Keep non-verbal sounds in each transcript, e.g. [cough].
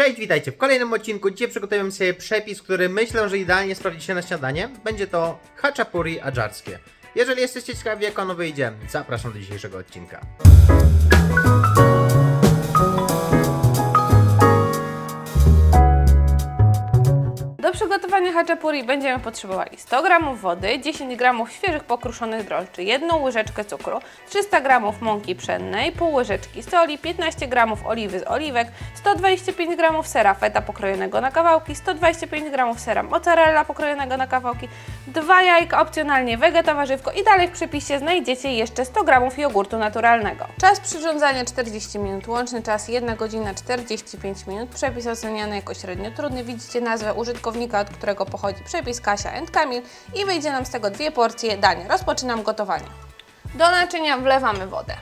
Cześć, witajcie w kolejnym odcinku. Dzisiaj przygotujemy sobie przepis, który myślę, że idealnie sprawdzi się na śniadanie. Będzie to haczapuri adżarskie. Jeżeli jesteście ciekawi jak ono wyjdzie, zapraszam do dzisiejszego odcinka. Do przygotowania haczapuri będziemy potrzebowali 100 g wody, 10 g świeżych pokruszonych drożdży, jedną łyżeczkę cukru, 300 g mąki pszennej, pół łyżeczki soli, 15 g oliwy z oliwek, 125 g sera feta pokrojonego na kawałki, 125 g sera mozzarella pokrojonego na kawałki, 2 jajka, opcjonalnie wegeta warzywko i dalej w przepisie znajdziecie jeszcze 100 g jogurtu naturalnego. Czas przyrządzania 40 minut, łączny czas 1 godzina 45 minut, przepis oceniany jako średnio trudny, widzicie nazwę użytkownika, od którego pochodzi przepis Kasia and Kamil i wyjdzie nam z tego dwie porcje dania. Rozpoczynam gotowanie. Do naczynia wlewamy wodę.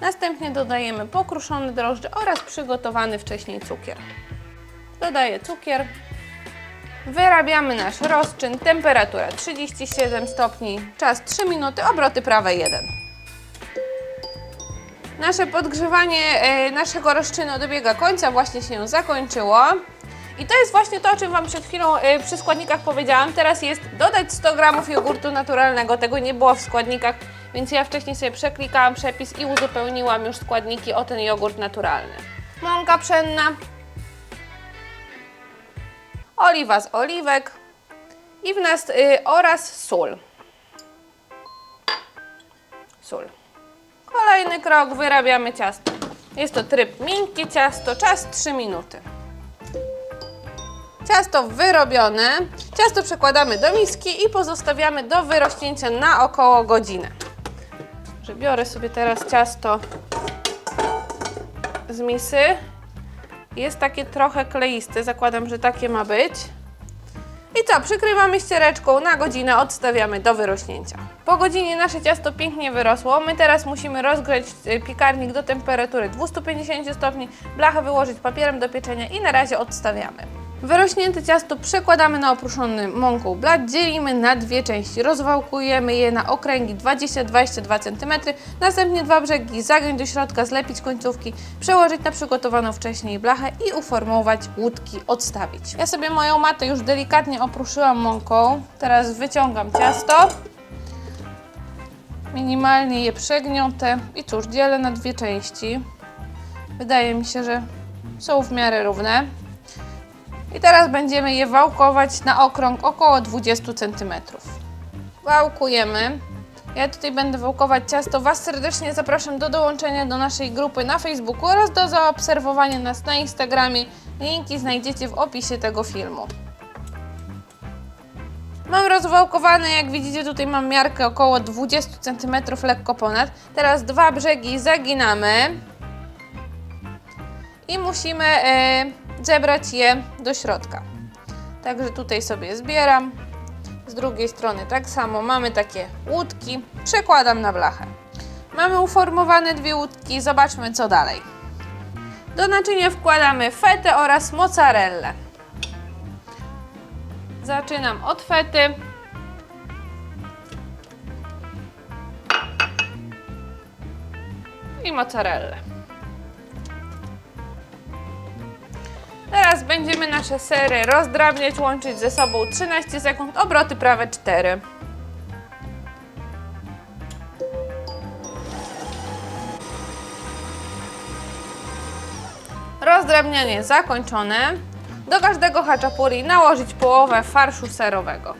Następnie dodajemy pokruszone drożdże oraz przygotowany wcześniej cukier. Dodaję cukier. Wyrabiamy nasz rozczyn, temperatura 37 stopni, czas 3 minuty, obroty prawe 1. Nasze podgrzewanie e, naszego rozczynu dobiega końca, właśnie się zakończyło. I to jest właśnie to, o czym Wam przed chwilą e, przy składnikach powiedziałam. Teraz jest dodać 100 g jogurtu naturalnego. Tego nie było w składnikach, więc ja wcześniej sobie przeklikałam przepis i uzupełniłam już składniki o ten jogurt naturalny. Mąka pszenna, oliwa z oliwek i w nas y, oraz sól. Sól. Kolejny krok, wyrabiamy ciasto. Jest to tryb miękkie ciasto, czas 3 minuty. Ciasto wyrobione. Ciasto przekładamy do miski i pozostawiamy do wyrośnięcia na około godzinę. Że biorę sobie teraz ciasto z misy. Jest takie trochę kleiste, zakładam, że takie ma być. I co, przykrywamy ściereczką na godzinę, odstawiamy do wyrośnięcia. Po godzinie nasze ciasto pięknie wyrosło. My teraz musimy rozgrzać y, piekarnik do temperatury 250 stopni, blachę wyłożyć papierem do pieczenia i na razie odstawiamy. Wyrośnięte ciasto przekładamy na oprószony mąką blat, dzielimy na dwie części, rozwałkujemy je na okręgi 20-22 cm, następnie dwa brzegi zagiąć do środka, zlepić końcówki, przełożyć na przygotowaną wcześniej blachę i uformować łódki, odstawić. Ja sobie moją matę już delikatnie opruszyłam mąką, teraz wyciągam ciasto, minimalnie je przegniotę i cóż, dzielę na dwie części. Wydaje mi się, że są w miarę równe. I teraz będziemy je wałkować na okrąg około 20 cm. Wałkujemy. Ja tutaj będę wałkować ciasto. Was serdecznie zapraszam do dołączenia do naszej grupy na Facebooku oraz do zaobserwowania nas na Instagramie. Linki znajdziecie w opisie tego filmu. Mam rozwałkowane, jak widzicie tutaj mam miarkę około 20 cm, lekko ponad. Teraz dwa brzegi zaginamy i musimy e, zebrać je do środka. Także tutaj sobie zbieram. Z drugiej strony tak samo mamy takie łódki. Przekładam na blachę. Mamy uformowane dwie łódki. Zobaczmy co dalej. Do naczynia wkładamy fetę oraz mozzarellę. Zaczynam od fety. I mozzarellę. Będziemy nasze sery rozdrabniać, łączyć ze sobą 13 sekund, obroty prawe 4. Rozdrabnianie zakończone. Do każdego haczapuri nałożyć połowę farszu serowego.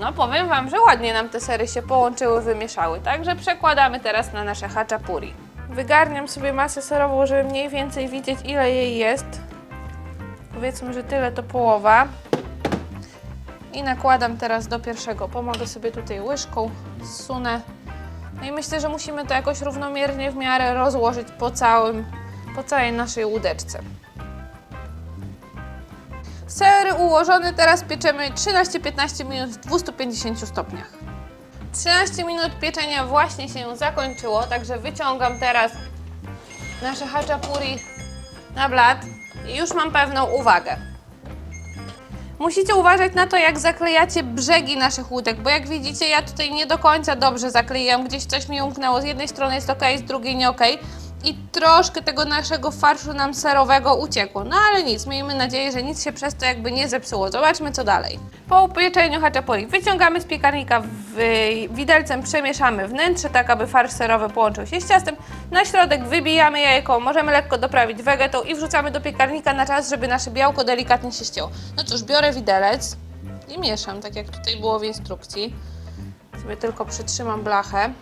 No powiem Wam, że ładnie nam te sery się połączyły, wymieszały, także przekładamy teraz na nasze haczapuri. Wygarniam sobie masę serową, żeby mniej więcej widzieć ile jej jest. Powiedzmy, że tyle to połowa. I nakładam teraz do pierwszego. Pomogę sobie tutaj łyżką, zsunę. No i myślę, że musimy to jakoś równomiernie w miarę rozłożyć po całym, po całej naszej łódeczce. Sery ułożone, teraz pieczemy 13-15 minut w 250 stopniach. 13 minut pieczenia właśnie się zakończyło, także wyciągam teraz nasze haczapuri na blat już mam pewną uwagę. Musicie uważać na to, jak zaklejacie brzegi naszych łódek, bo jak widzicie, ja tutaj nie do końca dobrze zaklejam, gdzieś coś mi umknęło, z jednej strony jest ok, z drugiej nie ok. I troszkę tego naszego farszu nam serowego uciekło. No ale nic, miejmy nadzieję, że nic się przez to jakby nie zepsuło. Zobaczmy co dalej. Po upieczeniu haczapuri wyciągamy z piekarnika, w- widelcem przemieszamy wnętrze, tak aby farsz serowy połączył się z ciastem. Na środek wybijamy jajko, możemy lekko doprawić wegetą i wrzucamy do piekarnika na czas, żeby nasze białko delikatnie się ścięło. No cóż, biorę widelec i mieszam, tak jak tutaj było w instrukcji. Sobie tylko przytrzymam blachę.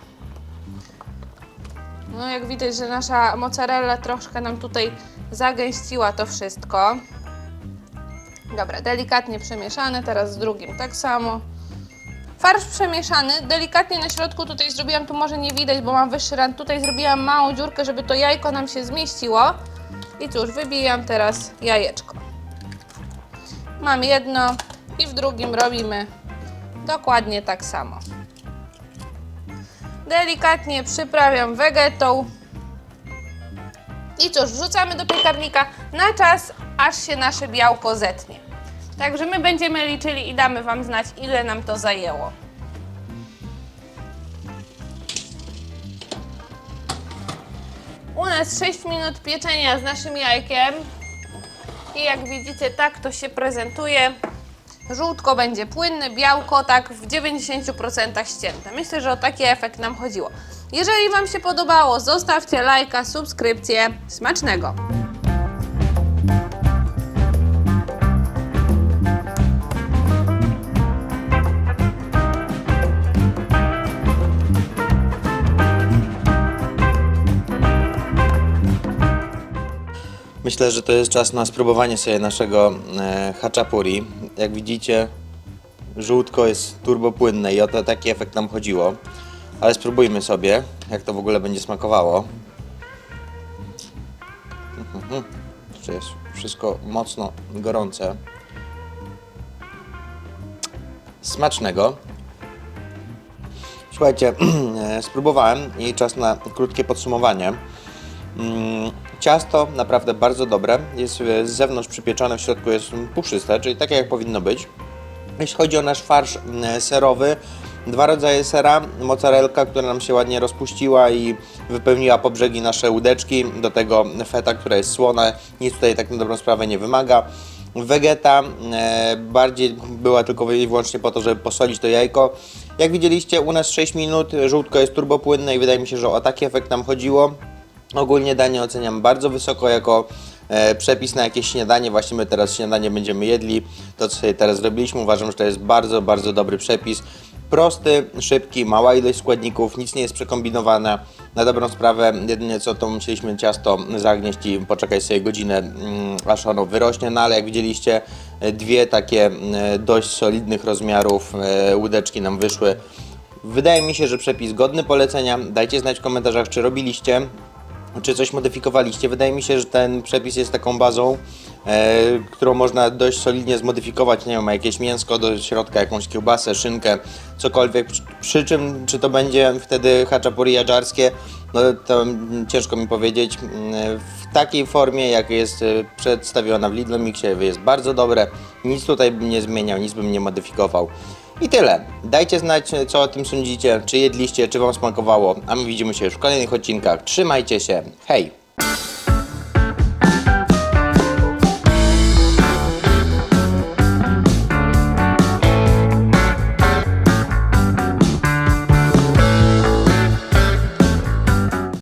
No jak widać, że nasza mozzarella troszkę nam tutaj zagęściła to wszystko. Dobra, delikatnie przemieszane, teraz z drugim tak samo. Farsz przemieszany, delikatnie na środku tutaj zrobiłam, tu może nie widać, bo mam wyższy rand, tutaj zrobiłam małą dziurkę, żeby to jajko nam się zmieściło. I cóż, wybijam teraz jajeczko. Mam jedno i w drugim robimy dokładnie tak samo. Delikatnie przyprawiam wegetą. I cóż, wrzucamy do piekarnika na czas, aż się nasze białko zetnie. Także my będziemy liczyli i damy Wam znać, ile nam to zajęło. U nas 6 minut pieczenia z naszym jajkiem. I jak widzicie, tak to się prezentuje. Żółtko będzie płynne, białko tak w 90% ścięte. Myślę, że o taki efekt nam chodziło. Jeżeli Wam się podobało, zostawcie lajka, subskrypcję. Smacznego! Myślę, że to jest czas na spróbowanie sobie naszego e, haczapuri. Jak widzicie, żółtko jest turbopłynne i o to taki efekt nam chodziło. Ale spróbujmy sobie, jak to w ogóle będzie smakowało. Mhm. Jeszcze jest wszystko mocno gorące. Smacznego. Słuchajcie, [clears throat] e, spróbowałem i czas na krótkie podsumowanie. Mm, Ciasto naprawdę bardzo dobre. Jest e, z zewnątrz przypieczone, w środku jest puszyste, czyli takie jak powinno być. Jeśli chodzi o nasz farsz serowy, dwa rodzaje sera, mozzarelka, która nam się ładnie rozpuściła i wypełniła po brzegi nasze łódeczki, do tego feta, która jest słona, nic tutaj tak na dobrą sprawę nie wymaga. Vegeta e, bardziej była tylko i wyłącznie po to, żeby posolić to jajko. Jak widzieliście, u nas 6 minut, żółtko jest turbopłynne i wydaje mi się, że o taki efekt nam chodziło. Ogólnie danie oceniam bardzo wysoko jako e, przepis na jakieś śniadanie. Właśnie my teraz śniadanie będziemy jedli. To, co sobie teraz zrobiliśmy, uważam, że to jest bardzo, bardzo dobry przepis. Prosty, szybki, mała ilość składników, nic nie jest przekombinowane. Na dobrą sprawę, jedynie co to musieliśmy ciasto zagnieść i poczekać sobie godzinę, mm, aż ono wyrośnie. No ale jak widzieliście, dwie takie mm, dość solidnych rozmiarów e, łódeczki nam wyszły. Wydaje mi się, że przepis godny polecenia. Dajcie znać w komentarzach, czy robiliście czy coś modyfikowaliście. Wydaje mi się, że ten przepis jest taką bazą, e, którą można dość solidnie zmodyfikować. Nie wiem, jakieś mięsko do środka, jakąś kiełbasę, szynkę, cokolwiek. Przy, przy czym, czy to będzie wtedy haczapuri jadżarskie, no to ciężko mi powiedzieć. Mm, W takiej formie, jak jest e, przedstawiona w Lidl Mixie, jest bardzo dobre. Nic tutaj bym nie zmieniał, nic bym nie modyfikował. I tyle. Dajcie znać, co o tym sądzicie, czy jedliście, czy Wam smakowało, a my widzimy się już w kolejnych odcinkach. Trzymajcie się. Hej!